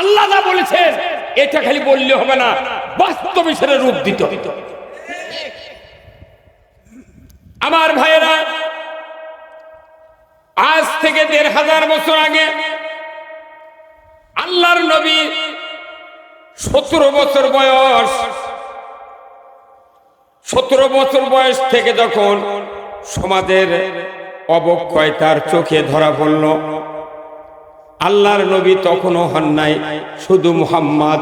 আল্লাহ যা এটা খালি বললে হবে না, বাস্তবে সেটা রূপ দিতে। আমার ভাইয়েরা, আজ থেকে দেড় হাজার বছর আগে আল্লাহর নবী সতেরো বছর বয়স, সতেরো বছর বয়স থেকে যখন সমাজের অবক্ষয় তার চোখে ধরা পড়ল আল্লাহর নবী তখনও হন নাই, শুধু মুহাম্মদ।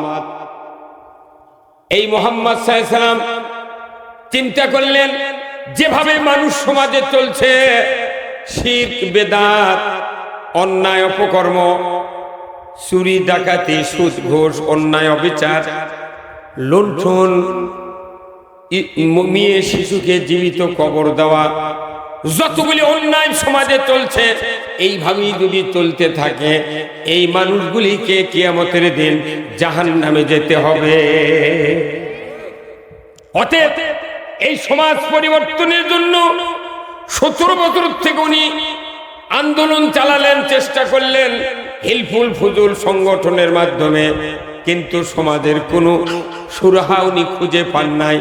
এই মোহাম্মদ সাল্লাম চিন্তা করলেন, যেভাবে মানুষ সমাজে চলছে শীত বেদাত, অন্যায়, অপকর্ম, চুরি, ডাকাতি, সুদ, ঘোষ, অন্যায়, অবিচার, লুণ্ঠন মেয়ে, শিশুকে জীবিত কবর দেওয়া যতগুলি অন্যায় সমাজে চলছে, এইভাবেই যদি চলতে থাকে, এই মানুষগুলিকে কিয়ামতের দিন জাহান নামে যেতে হবে। অতএব এই সমাজ পরিবর্তনের জন্য সতেরো বছর থেকে উনি আন্দোলন চালালেন, চেষ্টা করলেন হিলফুল ফুজুল সংগঠনের মাধ্যমে, কিন্তু সমাজের কোনো সুরাহা উনি খুঁজে পান নাই,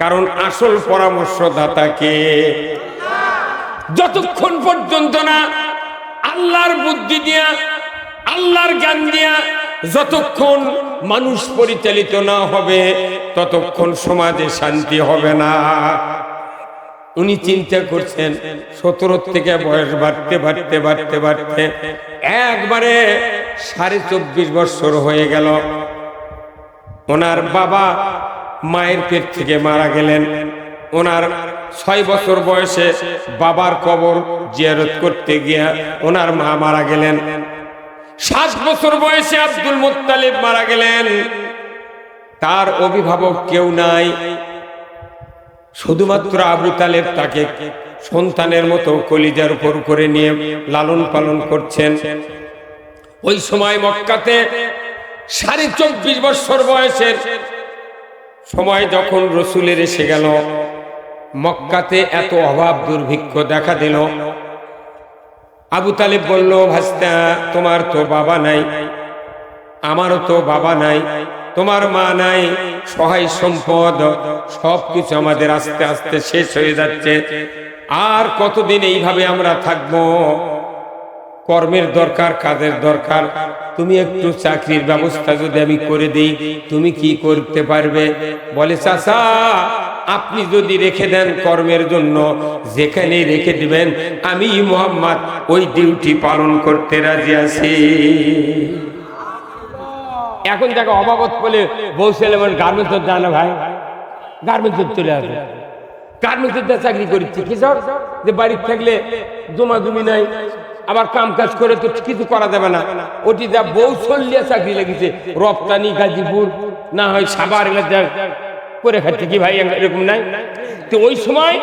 কারণ আসল পরামর্শদাতাকে যতক্ষণ পর্যন্ত না আল্লাহর বুদ্ধি দিয়া, আল্লাহর জ্ঞান দিয়া যতক্ষণ মানুষ পরিচালিত না হবে, ততক্ষণ সমাজে শান্তি হবে না। উনি চিন্তা করছেন, সতেরো থেকে বয়স বাড়তে বাড়তে বাড়তে বাড়তে একবারে সাড়ে চব্বিশ বছর হয়ে গেল। ওনার বাবা মায়ের পেট থেকে মারা গেলেন। ওনার ছয় বছর বয়সে বাবার কবর জিয়ারত করতে গিয়া ওনার মা মারা গেলেন। সাত বছর বয়সে আব্দুল মুত্তালিব মারা গেলেন। তার অভিভাবক কেউ নাই। শুধুমাত্র আবু তালেব তাকে সন্তানের মতো কলিজার উপর করে নিয়ে লালন পালন করছেন। ওই সময় মক্কাতে সাড়ে চব্বিশ বছর বয়সের সময় যখন রসুলের এসে গেল মক্কাতে এত অভাব দুর্ভিক্ষ দেখা দিল। আবু তালেব বলল, ভাস্তা, তোমার তো বাবা নাই, আমারও তো বাবা নাই, তোমার মা নাই, সহায় সম্পদ, সবকিছু আমাদের আস্তে আস্তে শেষ হয়ে যাচ্ছে। আর কতদিন এইভাবে আমরা থাকব? কর্মের দরকার, কাজের দরকার। তুমি একটু চাকরির ব্যবস্থা যদি আমি করে দিই, তুমি কি করতে পারবে? বলে, চাচা, আপনি যদি রেখে দেন কর্মের জন্য যেখানে রেখে দিবেন, আমি মোহাম্মদ ওই ডিউটি পালন করতে রাজি আছি। এখন দেখো অভাবত বলে, বউ ছেলে মানে গার্মেন্টস যায় না ভাই। গার্মেন্টস চলে আসবে গার্মেন্টসের চাকরি করছি কি স্যার যে বাড়িতে থাকলে জমা জমি নাই। আবার কাম কাজ করে তো কিছু করা যাবে না। ওটি যা বউ চল্লিয়া চাকরি লেগেছে, রপ্তানি গাজীপুর, না হয় সাবার করে খাচ্ছে কি ভাই, এরকম নাই? তো ওই সময়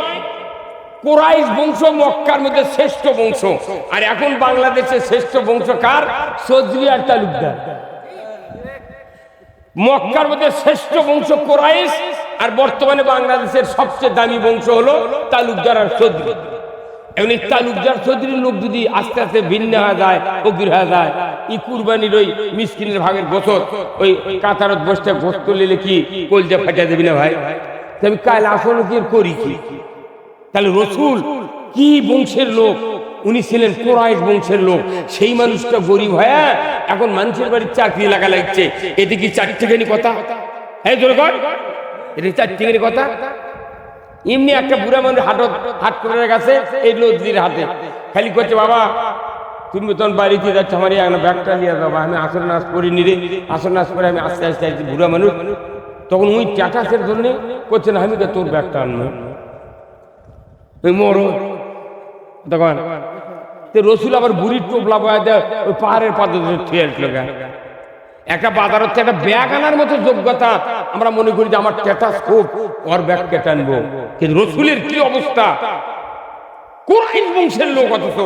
কোরাইশ বংশ মক্কার মধ্যে শ্রেষ্ঠ বংশ। আর এখন বাংলাদেশের শ্রেষ্ঠ বংশ কার? চৌধুরী আর তালুকদার। মক্কার মধ্যে শ্রেষ্ঠ বংশ কোরাইশ, আর বর্তমানে বাংলাদেশের সবচেয়ে দামি বংশ হলো তালুকদার আর চৌধুরী এখন এই তালুকদার চৌধুরীর লোক যদি আস্তে আস্তে ভিন্ন হয়ে যায়, ফকির হয়ে যায় ই কুরবানির ওই মিসকিনের ভাগের গোসত ওই কাতারত বসতে গোস্ত নিলে কি কলজা ফাটা দেবি না ভাই? আমি কাল আসলে কি করি কি? তাহলে রসুল কি বংশের লোক? উনি ছিলেন কোরআশ বংশের লোক। সেই মানুষটা গরিব হয়ে এখন মানুষের বাড়ির চাকরি লাগা লাগছে। এতে কি চারটেখানি কথা? হ্যাঁ জোর কর। এটা চারটেখানি কথা? এমনি একটা বুড়া মানুষ হাটত হাট করে গেছে, এই নদীর হাতে। খালি করছে, বাবা, তুমি তখন বাড়িতে যাচ্ছ, আমার একটা ব্যাগটা নিয়ে যাব আমি আসর নাচ করি নিরে আসর নাচ করে আমি আস্তে আস্তে আসছি বুড়া মানুষ। তখন ওই টাটাসের জন্য করছে, না, আমি তো তোর ব্যাগটা আনব। ওই মরো। তখন রসুল আবার বুড়ির টোপলা বয়া দেয়, ওই পাহাড়ের পাতে থুয়ে আসলো। একটা বাজার হচ্ছে একটা ব্যাগ আনার মতো যোগ্যতা। আমরা মনে করি যে আমার স্ট্যাটাস খুব, ওর ব্যাগ কেটে আনব। কিন্তু রসুলের কি অবস্থা? কোরআন বংশের লোক অথচ।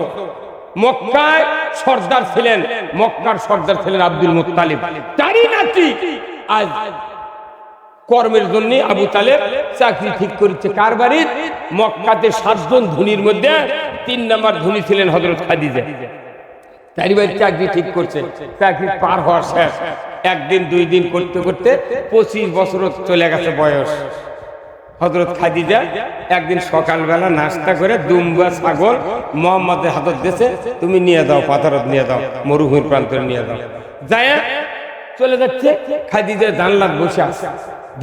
মক্কায় সর্দার ছিলেন, মক্কার সর্দার ছিলেন আব্দুল মুত্তালিব। তারই নাতি আজ কর্মের জন্য আবু তালেব চাকরি ঠিক করেছে। কার বাড়ির? মক্কাতে সাতজন ধনির মধ্যে তিন নাম্বার ধনী ছিলেন হজরত খাদিজা। চারিবার চাকরি ঠিক করছে। চাকরি পার হওয়ার শেষ। একদিন, দুই দিন করতে করতে পঁচিশ বছর চলে গেছে বয়স। হজরত খাদিজা একদিন সকালবেলা নাস্তা করে দুম্বা ছাগল মোহাম্মদের হাতত দিয়েছে, তুমি নিয়ে দাও, পাথরত নিয়ে দাও, মরুভূমির প্রান্তরে নিয়ে দাও। যায় চলে যাচ্ছে খাদিজা জানলার বসে আছে।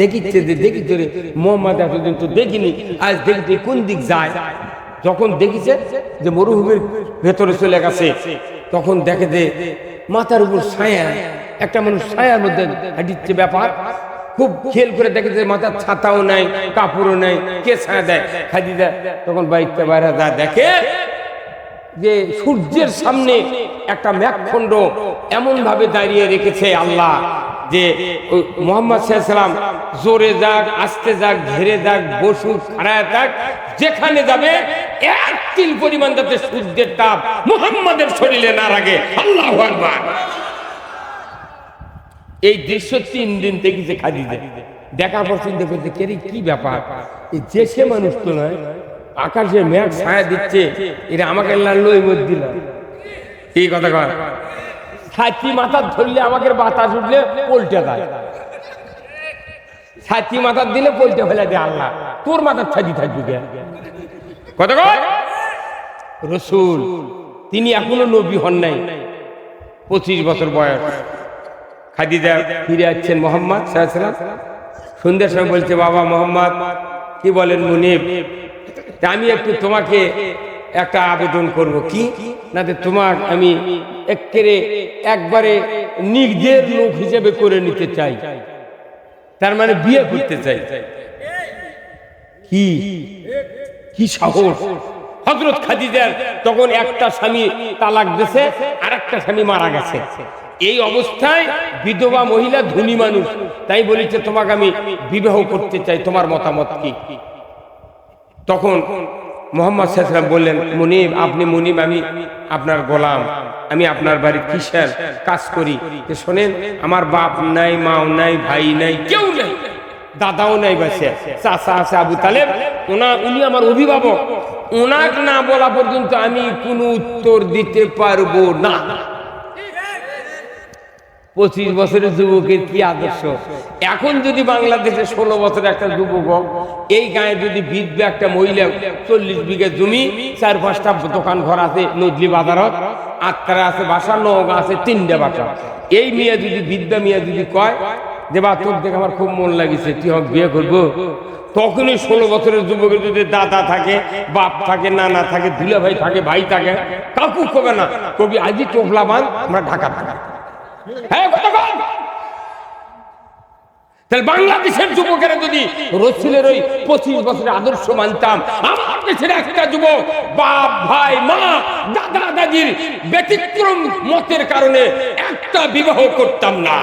দেখিচ্ছে যে, দেখিচ্ছে মোহাম্মদ এতদিন তো দেখিনি, আজ দেখিতে কোন দিক যায়? যখন দেখিছে যে মরুভূমির ভেতরে চলে গেছে, তখন দেখে যে মাথার উপর ছায়া, একটা মানুষ ছায়ার মধ্যে হাঁটিচ্ছে ব্যাপার। খুব খেল করে দেখে যে মাথার ছাতাও নাই, কাপড়ও নাই, কে ছায়া দেয়? খাদিজা তখন বাইকটা বাইরে যা দেখে যে সূর্যের সামনে একটা ম্যাকখণ্ড এমন ভাবে দাঁড়িয়ে রেখেছে আল্লাহ যে মোহাম্মদ সাল্লাম জোরে যাক, আস্তে যাক, ঘেরে যাক, বসুক, খাড়ায় থাক, যেখানে যাবে এক তিল পরিমাণ যাতে সূর্যের তাপ মোহাম্মদের শরীরে না আল্লাহ এই দৃশ্য তিন দিন দেখেছে দেখার পর চিন্তা করছে, কে ব্যাপার? যে সে মানুষ তো নয়, আকাশে মেঘ ছায়া দিচ্ছে এটা আমাকে লই দিল। কি কথা কয়? ছাতি মাথা ধরলে আমাকে বাতাস উঠলে পল্টে দেয়। ছাতি মাথা দিলে পল্টে ফেলে দেয় আল্লাহ। তোর মাথার ছাতি থাকবে কে কথা কয়? রসুল তিনি এখনও নবী হন নাই। পঁচিশ বছর বয়স। খাদিজা ফিরে আসছেন মোহাম্মদ সন্ধ্যার সময় বলছে বাবা মোহাম্মদ কি বলেন মুনিব? তা আমি একটু তোমাকে একটা আবেদন করব কি? না তোমার আমি একেরে একবারে নিজের লোক হিসেবে করে নিতে চাই। তার মানে বিয়ে করতে চাই। কি? কি সাহস? হজরত খাদিজার তখন একটা স্বামী তালাক দিছে আর একটা স্বামী মারা গেছে। এই অবস্থায় বিধবা মহিলা ধনী মানুষ, তাই বলেছে, তোমাকে আমি বিবাহ করতে চাই, তোমার মতামত কি? তখন মোহাম্মদ সাল্লাম বললেন, মুনিব, আপনি মুনিব, আমি আপনার গোলাম, আমি আপনার বাড়ির কিসের কাজ করি? শোনেন, আমার বাপ নাই, মাও নাই, ভাই নাই, কেউ নাই। দাদাও নাই বাসে চাচা আছে আবু তালেব। ওনা উনি আমার অভিভাবক। ওনাক না বলা পর্যন্ত আমি কোনো উত্তর দিতে পারব না। পঁচিশ বছরের যুবকের কি আদর্শ? এখন যদি বাংলাদেশে ষোলো বছরের একটা যুবক এই গায়ে যদি বিধবে একটা মহিলা, চল্লিশ বিঘা জমি, চার পাঁচটা দোকান ঘর আছে নদলি বাজারত আটকারা আছে বাসা নগা আছে তিনটা বাসা। এই মেয়ে যদি বিদ্যা মেয়ে যদি কয় যে বা, তোর দেখে আমার খুব মন লাগিছে, তুই আমাকে বিয়ে করব? তখনই ষোলো বছরের যুবকের যদি দাদা থাকে, বাপ থাকে, নানা থাকে দুলা ভাই থাকে ভাই থাকে, কাকু কবে না? কবি আজই টোপলা বান, আমরা ঢাকা থাকা। হ্যাঁ? তাহলে বাংলাদেশের যুবকেরা যদি রসুলের ওই পঁচিশ বছরের আদর্শ মানতাম, আমার দেশের একটা যুবক, বাপ, ভাই, মা, দাদা, দাদির ব্যতিক্রম মতের কারণে একটা বিবাহ করতাম না।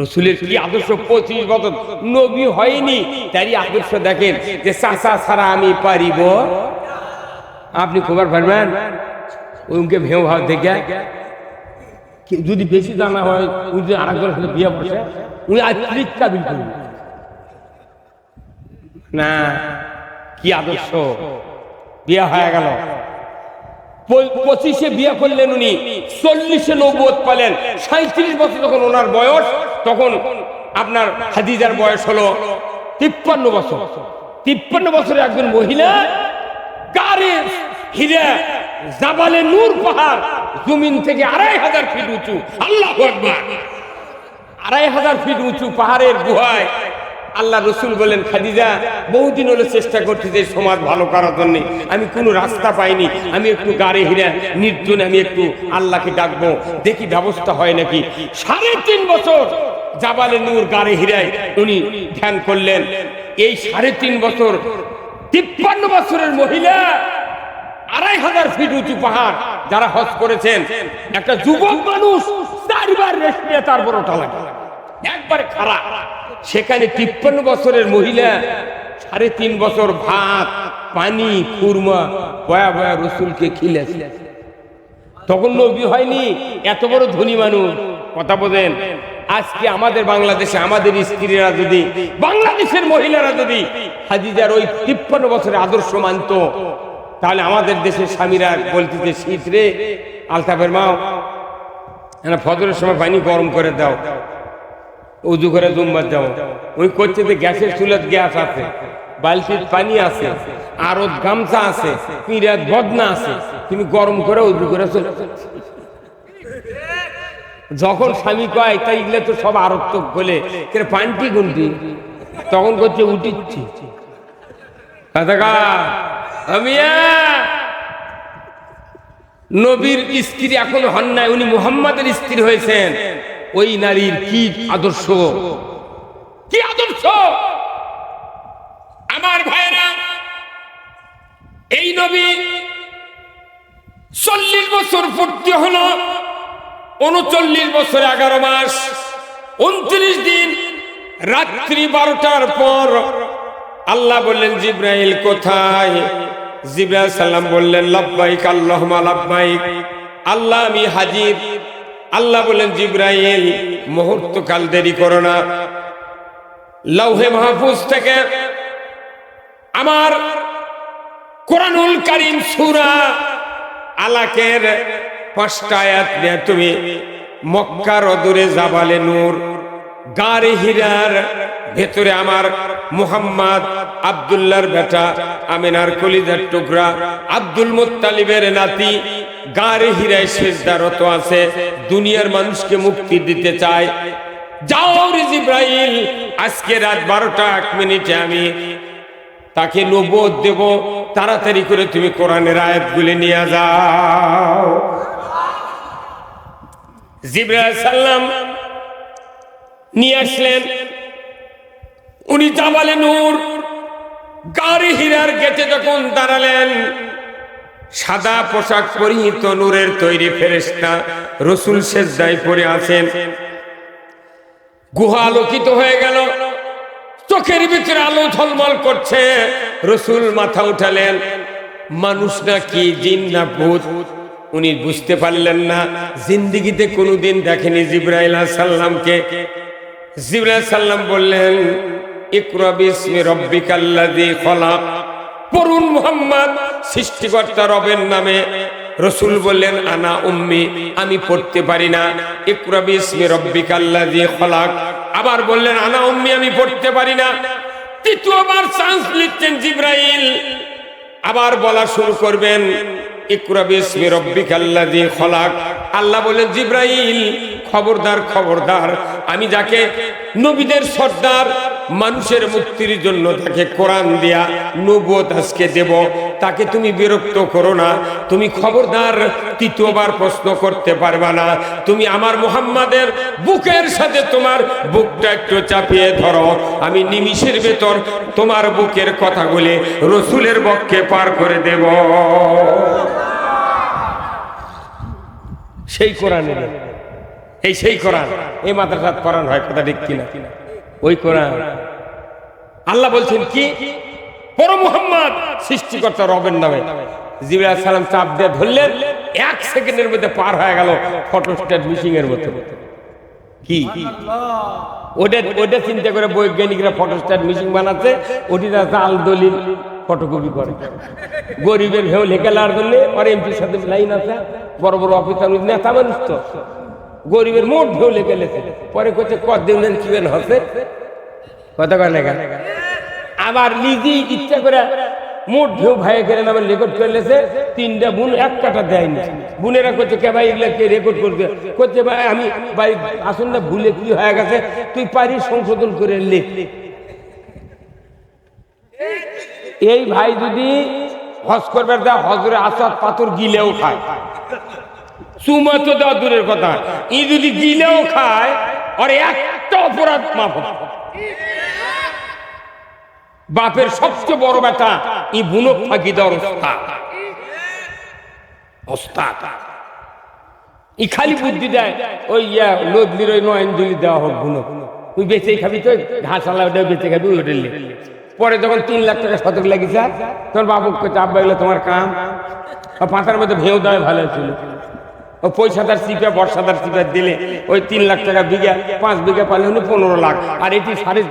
রসুলের কি আদর্শ পঁচিশ বছর নবী হয়নি? তারই আদর্শ দেখেন যে চাষা ছাড়া আমি পারিব। আপনি খবর পারবেন ওকে ভেউ ভাব দেখে। যদি বেশি জানা হয়, উনি যদি আরেকজনের সাথে বিয়ে বসে উনি আত্রিক কাবিল করবেন। না, কি আদর্শ? বিয়ে হয়ে গেল। পঁচিশে বিয়ে করলেন উনি, চল্লিশে নব্বত পালেন। সাঁত্রিশ বছর যখন ওনার বয়স তখন আপনার হাদিজার বয়স হলো তিপ্পান্ন বছর। তিপ্পান্ন বছরে একজন মহিলা গাড়ি হিরে জাবালে নূর পাহাড় জমিন থেকে আড়াই হাজার ফিট উঁচু। আল্লাহ আড়াই হাজার ফিট উঁচু পাহাড়ের গুহায় আল্লাহ রসুল বলেন খাদিজা, বহুদিন হলো চেষ্টা করছি যে সমাজ ভালো করার জন্য। আমি কোনো রাস্তা পাইনি। আমি একটু গাড়ি হিরে নির্জনে আমি একটু আল্লাহকে ডাকবো। দেখি ব্যবস্থা হয় নাকি? সাড়ে তিন বছর জাবালে নূর গাড়ি হিরায় উনি ধ্যান করলেন। এই সাড়ে তিন বছর, তিপ্পান্ন বছরের মহিলা, আড়াই হাজার ফিট উঁচু পাহাড় যারা হজ করেছেন। একটা যুবক মানুষ চারবার রেস্ট নিয়ে তারপর ওটা লাগে একবারে খারাপ সেখানে তিপ্পান্ন বছরের মহিলা, সাড়ে তিন বছর ভাত, পানি কুরমা বয়া বয়া রসুলকে খিলেছে। তখন নবী হয়নি, এত বড় ধনী মানুষ। কথা বোঝেন আজকে আমাদের বাংলাদেশে আমাদের স্ত্রীরা যদি, বাংলাদেশের মহিলারা যদি হাজিজার ওই তিপ্পান্ন বছরের আদর্শ মানত, তাহলে আমাদের দেশের স্বামীরা বলতেছে শীত রে, আলতাফের মাও না ফজরের সময় পানি গরম করে দাও, উজু করে জুম্বার দাও। ওই করছে যে গ্যাসের চুলত গ্যাস আছে, বালতির পানি আছে, আরত গামছা আছে পিঁড়াত বদনা আছে, তুমি গরম করে উজু করে চলে যখন স্বামী কয় তাই এগুলো তো সব আরত্মক বলে পান্টি গুনটি? তখন করছে, উঠিচ্ছি। নবীর স্ত্রী এখন হন নাই, উনি মুহাম্মাদের স্ত্রী হয়েছেন। ওই নারীর কি আদর্শ? কি আদর্শ? আমার ভাইরা এই নবী চল্লিশ বছর পূর্তি হলো। উনচল্লিশ বছর, এগারো মাস। উনত্রিশ দিন, রাত্রি বারোটার পর আল্লাহ বললেন, জিব্রাইল কোথায়? জিব্রাইল সাল্লাম বললেন, লাব্বাইক, আল্লাহুম্মা লাব্বাইক। আল্লাহ, আমি হাজির। আল্লাহ বললেন, জিব্রাইল মুহূর্ত কাল দেরি করো না। লৌহে মাহফুজ থেকে আমার কোরআনুল কারীম সূরা আলাকের পাঁচটা আয়াত নিয়ে তুমি মক্কার অদূরে জাবালে নূর। গারে হীরার ভেতরে আমার মুহাম্মদ আব্দুল্লাহর বেটা, আমিনার কলিজার টুকরা, আব্দুল মুত্তালিবের নাতি গারে হীরায় শেষদারত আছে। দুনিয়ার মানুষকে মুক্তি দিতে চায়। যাও রে জিব্রাইল, আজকে রাত বারোটা, এক মিনিটে আমি তাকে নবোধ দেব। তাড়াতাড়ি করে তুমি কোরআনের আয়াতগুলি নিয়ে যাও। সাল্লাম নিয়ে আসলেন। উনি জাবালে নূর, গাড়ি হীরার গেটে যখন দাঁড়ালেন, সাদা পোশাক পরিহিত নূরের তৈরি ফেরেশতা রসুল সেজদায় পড়ে আছেন। গুহা আলোকিত হয়ে গেল। চোখের ভিতরে আলো ঝলমল করছে। রসুল মাথা উঠালেন, মানুষ না কি জিন না ভূত? উনি বুঝতে পারলেন না। জিন্দিগিতে কোনোদিন দেখেনি জিব্রাইল সাল্লামকে জিব্রাইল সাল্লাম বললেন, ইকরা বিসমি রব্বিকাল্লাযী খলাক। পড়ুন মুহাম্মদ, সৃষ্টিকর্তা রবের নামে। রসুল বললেন, আনা উম্মি, আমি পড়তে পারি না। ইকরা বিসমি রব্বিকাল্লাযী খলাক। আবার বললেন, আনা উম্মি, আমি পড়তে পারি না। তৃতীয়বার চান্স নিচ্ছেন জিব্রাইল। আবার বলা শুরু করবেন খবরদার খবরদার আমি যাকে নবীদের সর্দার মানুষের মুক্তির জন্য তাকে কোরআন দিয়া নবুয়ত আজকে দেব। তাকে তুমি বিরক্ত করো না। তুমি খবরদার তৃতীয়বার প্রশ্ন করতে পারবা না। তুমি আমার মুহাম্মাদের বুকের সাথে তোমার বুকটা একটু চাপিয়ে ধরো। আমি নিমিষের ভেতর তোমার বুকের কথাগুলি রসুলের বক্ষে পার করে দেব। সেই কোরআনের। এই সেই কোরআন। এই মাদ্রাসাত কোরআন হয়, কথা ঠিক কিনা? ওই কোরআন। আল্লাহ বলছেন কি? পর মুহাম্মদ, সৃষ্টিকর্তা রবের নামে। জিবরাইল সালাম চাপ দিয়ে ধরলেন, এক সেকেন্ডের মধ্যে পার হয়ে গেল ফটোস্টেট মিশিং এর মতো। কি? ওটা ওটা চিন্তা করে বৈজ্ঞানিকরা ফটোস্টেট মিশিং বানাচ্ছে ওটি জাল, দলিল, ফটোকপি করে। গরিবের ভেউ লেখে লার জন্য আর এমপির সাথে লাইন আছে, বড় বড় অফিসার, নেতা মানুষ তো। গরিবের মোট ঢেউ লেগে লেছে পরে করছে কদিন কি বেন হচ্ছে? কত কয় আবার নিজেই ইচ্ছা করে মোট ঢেউ ভাই করে নামে রেকর্ড করে লেছে তিনটা বোন এক কাটা দেয়নি। বোনেরা করছে কে ভাই এগুলা কে রেকর্ড করবে? করছে ভাই, আমি, ভাই, আসুন না, ভুলে কি হয়ে গেছে? তুই পারিস সংশোধন করে লেখ এই ভাই যদি হজ করবে দেয়, হজরে আসাদ পাথর গিলেও খায়। চুমা তো দেওয়া দূরের কথা। ই যদি গিলেও খায়, আর একটা অপরাধ মাফ। বাপের সবচেয়ে বড় বেটা ই বুনক ফাঁকি দেওয়ার ওস্তাদ। ওস্তাদ। ই খালি বুদ্ধি দেয়, ওই ইয়া নদলির ওই নয়নজলি দেওয়া হোক বুনক তুই বেঁচেই খাবি তো, ঘাস আলা ওটা বেঁচে খাবি, ওই হোটেলে পরে যখন তিন লাখ টাকা শতক লাগিছে তোমার বাবু চাপ বাইলে তোমার কাম। পাতার মধ্যে ভেউ দেওয়া ভালো ছিল। ও পয়সাদার সিপে, বর্ষাদার সিপে দিলে ওই তিন লাখ টাকা বিঘা, পাঁচ বিঘা পালে হলে পনেরো লাখ। আর এটি সাড়ে,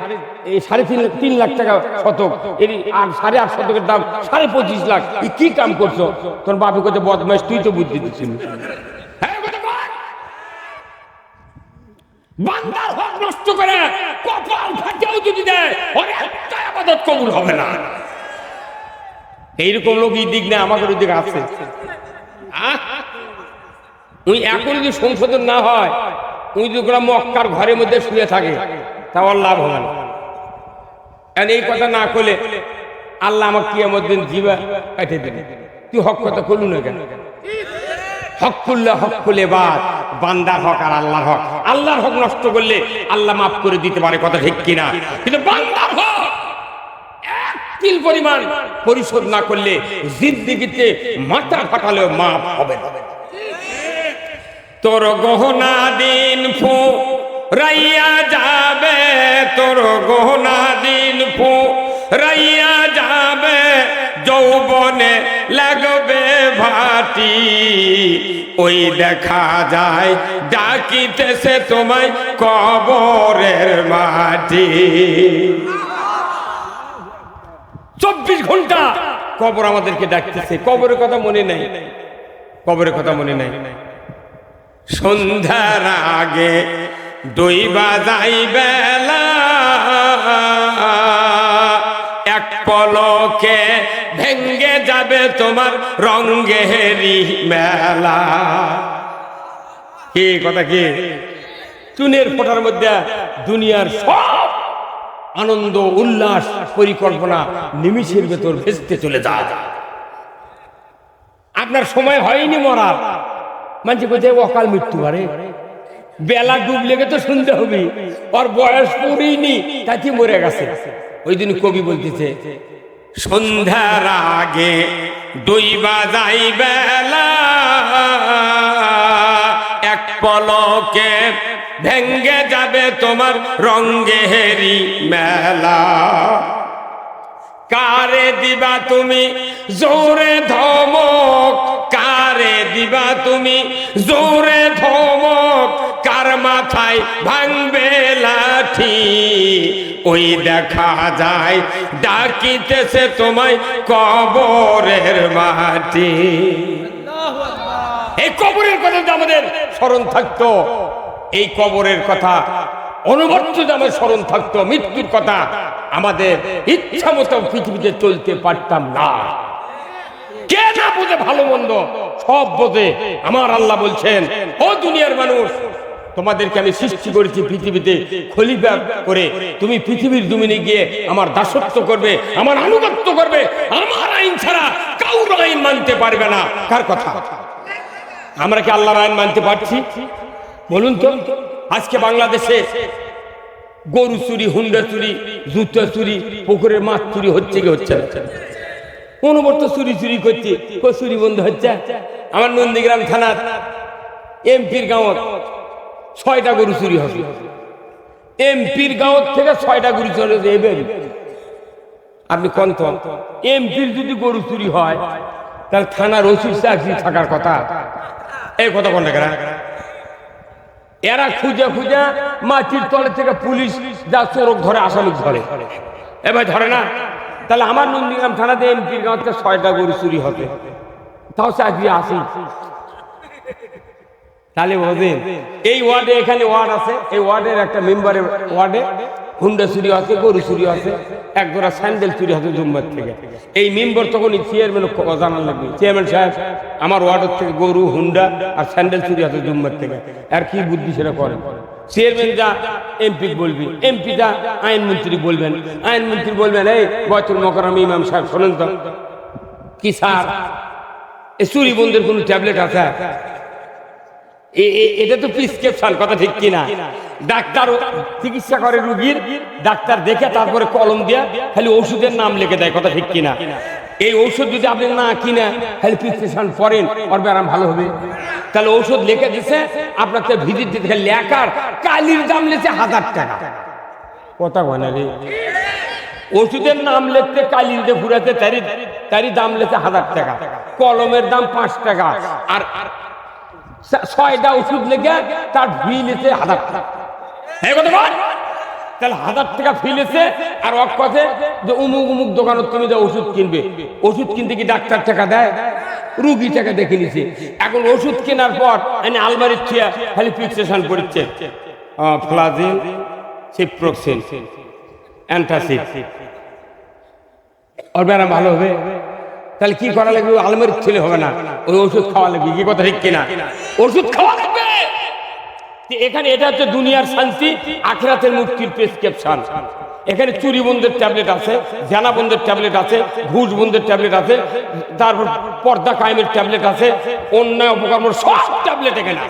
এই সাড়ে তিন লাখ তিন লাখ টাকা শতক। এটি আর সাড়ে আট শতকের দাম সাড়ে পঁচিশ লাখ। এই কি কাম করছ? তোর বাপি কোথায় বদমাস তুই তো বুদ্ধি দিচ্ছিল হ্যাঁ। বান্দার হক নষ্ট করে কপাল ফাটেও যদি দেয়, ওর একটা আবাদত কবুল হবে না। এইরকম লোক এই দিক নেই, আমাদের ওই দিক আছে। আহ? উনি এখন যদি সংশোধন না হয় উনি যদি কোনো মক্কার ঘরের মধ্যে শুয়ে থাকে তাও লাভ হবে না। এই কথা না করলে আল্লাহ আমার কিয়ামত দিন জিবা কাটে দেবে। তুই হক কথা করলু না কেন? হক করলে হক করলে বাদ বান্দার হক আর আল্লাহর হক। আল্লাহর হক নষ্ট করলে আল্লাহ মাফ করে দিতে পারে কথা ঠিক কিনা? কিন্তু বান্দার হক তিল পরিমাণ পরিশোধ না করলে জিন্দিগিতে মাথা ফাটালেও মাফ হবে না। তোর গহনা দিন ফু, রাইয়া যাবে তোর গহনা দিন ফু, রাইয়া যাবে, যৌবনে লাগবে ভাটি। ওই দেখা যায়, ডাকিতেছে তোমায় কবরের মাটি। চব্বিশ ঘণ্টা কবর আমাদেরকে ডাকতেছে। কবরের কথা মনে নাই। কবরের কথা মনে নাই। সন্ধ্যার আগে দুই বাজাই বেলা। এক পলকে ভেঙ্গে যাবে তোমার রঙ্গেরি মেলা। কি কথা কি? চুনের ফোটার মধ্যে দুনিয়ার সব আনন্দ, উল্লাস, পরিকল্পনা নিমিষের ভেতর ভেসতে চলে যায়। আপনার সময় হয়নি মরার। মানুষ কোথায় অকাল মৃত্যু পারে বেলা ডুব লেগে তো শুনতে হবে। ওর বয়স পড়েইনি তাতে মরে গেছে। ওই দিন কবি বলতেছে, সন্ধ্যার আগে দুই বাজাই বেলা, এক পলকে ভেঙ্গে যাবে তোমার রঙ্গেরি মেলা। কারে দিবা তুমি জোরে ধমক কারে দিবা তুমি। জোরে ধমক কার মাথায় ভাঙবে লাঠি? ওই দেখা যায় ডাকিতেছে তোমায় কবরের মাটি। এই কবরের কথা যদি আমাদের স্মরণ থাকতো এই কবরের কথা অনবর্ত আমার স্মরণ থাকতো মৃত্যুর কথা আমাদের ইচ্ছা মতো পৃথিবীতে চলতে পারতাম না। কে না বোঝে ভালো মন্দ? সব বোঝে। আমার আল্লাহ বলছেন, ও দুনিয়ার মানুষ, তোমাদেরকে আমি সৃষ্টি করেছি পৃথিবীতে খলিফা করে। তুমি পৃথিবীর দুমিনে গিয়ে আমার দাসত্ব করবে, আমার আনুগত্য করবে। আমার আইন ছাড়া কাউর আইন মানতে পারবে না। কার কথা? আমরা কি আল্লাহর আইন মানতে পারছি? বলুন তো, আজকে বাংলাদেশে গরু চুরি, হুন্ডা চুরি, জুতা চুরি, পুকুরের মাছ চুরি হচ্ছে কি হচ্ছে না? অনুবর্ত চুরি চুরি করছে? কো চুরি বন্ধ হচ্ছে? আমার নন্দীগ্রাম থানার এমপির গাঁৱত ছয়টা গরু চুরি হবে। এমপির গাঁৱত থেকে ছয়টা গরু চলে এবার আপনি কন্ত এমপির যদি গরু চুরি হয়, তাহলে থানার ওসির চাকরি থাকার কথা, এই কথা কোন? এরা খুঁজে খুঁজে মাটির তলে থেকে পুলিশ যা চোরক ধরে আসামি ধরে এবার ধরে না তাহলে আমার নন্দীগ্রাম থানাতে এমপির থেকে ছয়টা গরু চুরি হবে। তাও চাকরি আসি তাহলে বোঝেন এই ওয়ার্ডে এখানে ওয়ার্ড আছে, এই ওয়ার্ডের একটা মেম্বারের ওয়ার্ডে হুন্ডা চুরি আছে গরু চুরি আছে এক জোড়া স্যান্ডেল চুরি আছে জুম্বার থেকে। এই মেম্বার তখন চেয়ারম্যান জানার লাগবে। চেয়ারম্যান সাহেব, আমার ওয়ার্ডের থেকে গরু, হুন্ডা আর স্যান্ডেল চুরি আছে জুম্বার থেকে। আর কি বুদ্ধি সেটা করেন? এমপি আইনমন্ত্রী বলবেন। আইনমন্ত্রী বলবেন, এই বয়তুল মকরম ইমাম সাহেব, শোনেন তো। কি স্যার? এ চুরি বন্ধের কোনো ট্যাবলেট আছে? এটা তো প্রিসক্রিপশন, কথা ঠিক কিনা? ডাক্তার চিকিৎসা করে রুগীর, ডাক্তার দেখে তারপরে কলম দিয়ে খালি ওষুধের নাম লিখে দেয়, কথা ঠিক কিনা? এই ঔষধ যদি আপনি না কিনে খালি প্রিসক্রিপশন পড়েন ওর ব্যায়াম ভালো হবে। তাহলে ঔষধ লেখে দিছে আপনার তো ভিজিট দিতে লেখার কালির দাম লেছে হাজার টাকা। কথা হয় না রে। ওষুধের নাম লিখতে কালির যে ফুরাতে তারই তারই দাম লেছে হাজার টাকা। কলমের দাম পাঁচ টাকা। আর ছয়টা ওষুধ লেগে তার বিল এসে হাজার টাকা। এই কথা বল। তাহলে হাজার টাকা ফিলেছে আর অক কথা যে উমুক উমুক দোকানত তুমি যে ওষুধ কিনবে। ওষুধ কিনতে কি ডাক্তার টাকা দেয়? রুগী টাকা দেখে নিছে। এখন ওষুধ কেনার পর এনে আলমারির থিয়া খালি ফিক্সেশন পড়ছে। ফ্লাজিল সিপ্রোক্সিন অ্যান্টাসিড ওর ব্যায়াম ভালো হবে? তাহলে কি করা লাগবে? আলমারির ছেলে হবে না। ওই ওষুধ খাওয়া লাগবে। কি কথা, ঠিক কিনা? ওষুধ খাওয়া লাগবে! এখানে এটা হচ্ছে দুনিয়ার শান্তি, আখরাতের মুক্তির প্রেসক্রিপশন এখানে চুরি বন্ধের ট্যাবলেট আছে, জানা বন্ধের ট্যাবলেট আছে, ঘুষ বন্ধের ট্যাবলেট আছে, তারপর পর্দা কায়েমের ট্যাবলেট আছে, অন্যায় উপকর্ম সব ট্যাবলেট এখানে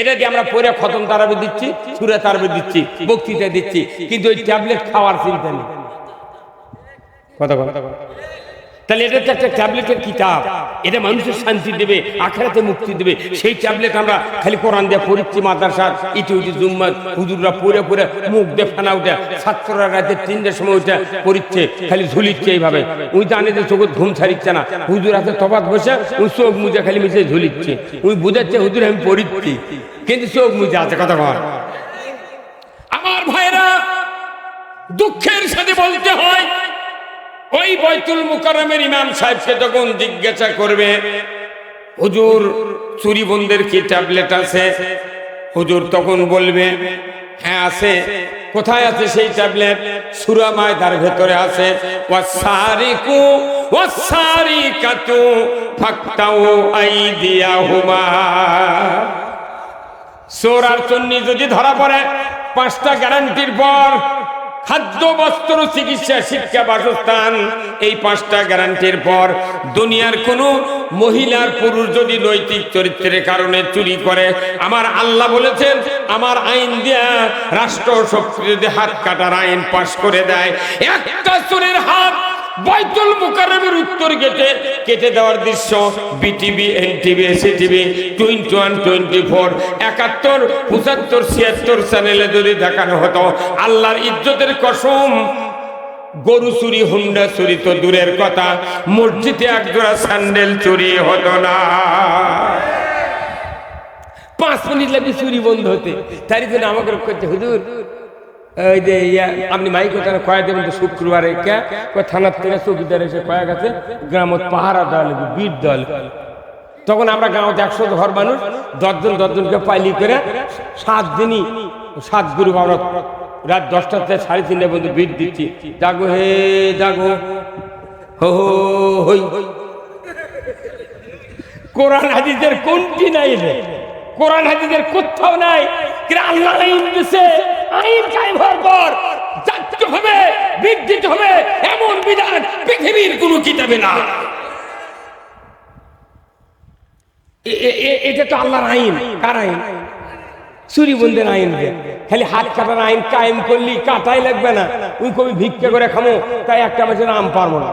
এটা দিয়ে আমরা পরে খতম তারাবে দিচ্ছি, সুরে তারাবে দিচ্ছি বক্তৃতা দিচ্ছি, কিন্তু ওই ট্যাবলেট খাওয়ার চিন্তা নেই। কথা কথা তাহলে এটা তো একটা ট্যাবলেটের কিতাব। এটা মানুষের শান্তি দেবে, আখেরাতে মুক্তি দেবে। সেই ট্যাবলেট আমরা খালি কোরআন দিয়ে পড়িচ্ছি, মাদ্রাসার ইটি উটি জুম্মা হুজুররা পড়ে পড়ে মুখ দিয়ে ফেনা উঠে, ছাত্ররা রাতে তিনটার সময় উঠে পড়িচ্ছে, খালি ঝুলিচ্ছে এইভাবে। উই জানে যে চোখত ঘুম ছাড়িচ্ছে না, হুজুর হাতে তফাত বসে উই চোখ মুজে খালি মিশে ঝুলিচ্ছে। উই বুঝাচ্ছে, হুজুর, আমি পড়িচ্ছি। কিন্তু চোখ মুজে আছে, কথা কর আমার ভাইরা, দুঃখের সাথে বলতে হয় ওই বৈতুল মুকাররমের ইমাম সাহেবকে যখন জিজ্ঞাসা করবে, হুজুর, চুরি বন্ধের কি ট্যাবলেট আছে? হুজুর তখন বলবে হ্যাঁ আছে। কোথায় আছে সেই ট্যাবলেট? সুরামায় তার ভেতরে আছে চোর আর চন্নি যদি ধরা পড়ে, পাঁচটা গ্যারান্টির পর খাদ্য, বস্ত্র, চিকিৎসা, শিক্ষা, বাসস্থান, এই পাঁচটা গ্যারান্টির পর দুনিয়ার কোনো মহিলার পুরুষ যদি নৈতিক চরিত্রের কারণে চুরি করে, আমার আল্লাহ বলেছেন, আমার আইন দিয়া রাষ্ট্র শক্তি যদি হাত কাটার আইন পাশ করে দেয়, একটা চোরের হাত বাইতুল মুকাররমের উত্তর গেটে কেটে দেওয়ার দৃশ্য BTV NTV ACTV twenty one twenty four Ekattor, পঁচাত্তর, ছিয়াত্তর চ্যানেলে যদি দেখানো হতো, আল্লাহর ইজ্জতের কসম, গরু চুরি, হুন্ডা চুরি তো দূরের কথা, মসজিদে একজোড়া স্যান্ডেল চুরি হতো না। পাঁচ মিনিট লাগে চুরি বন্ধ হতে। তারই জন্য আমাকে করছে হুজুর ওই যে ইয়া, আপনি মাইক ওখানে কয়া দেবেন তো শুক্রবারে কে? থানার থেকে চৌকিদার এসে কয়া গেছে গ্রামত পাহারা দেওয়া লাগবে দেওয়া লাগবে তখন আমরা গ্রামত একশো ঘর মানুষ দশজন দশজনকে পাইলি করে সাত দিনই সাত গুরু আমরা রাত দশটা থেকে সাড়ে তিনটা পর্যন্ত বিট দিচ্ছি। জাগো হে জাগো। হো হো হই। কোরআন হাদিসের কোনটি নাই রে? কোরআন হাদিসের কোথাও নাই। আল্লাহ আইন দিছে, আইন কায়েম হওয়ার পর জাতীয় হবে বিদ্যুৎ হবে, এমন বিধান পৃথিবীর কোনো কিতাবে না এটা তো আল্লাহর আইন। কার আইন? চুরি বন্ধের আইন। খালি হাত কাটার আইন কায়েম করলি, কাটাই লাগবে না। ওই কবি ভিক্ষা করে খামো, তাই একটা মাসের আম পারব না।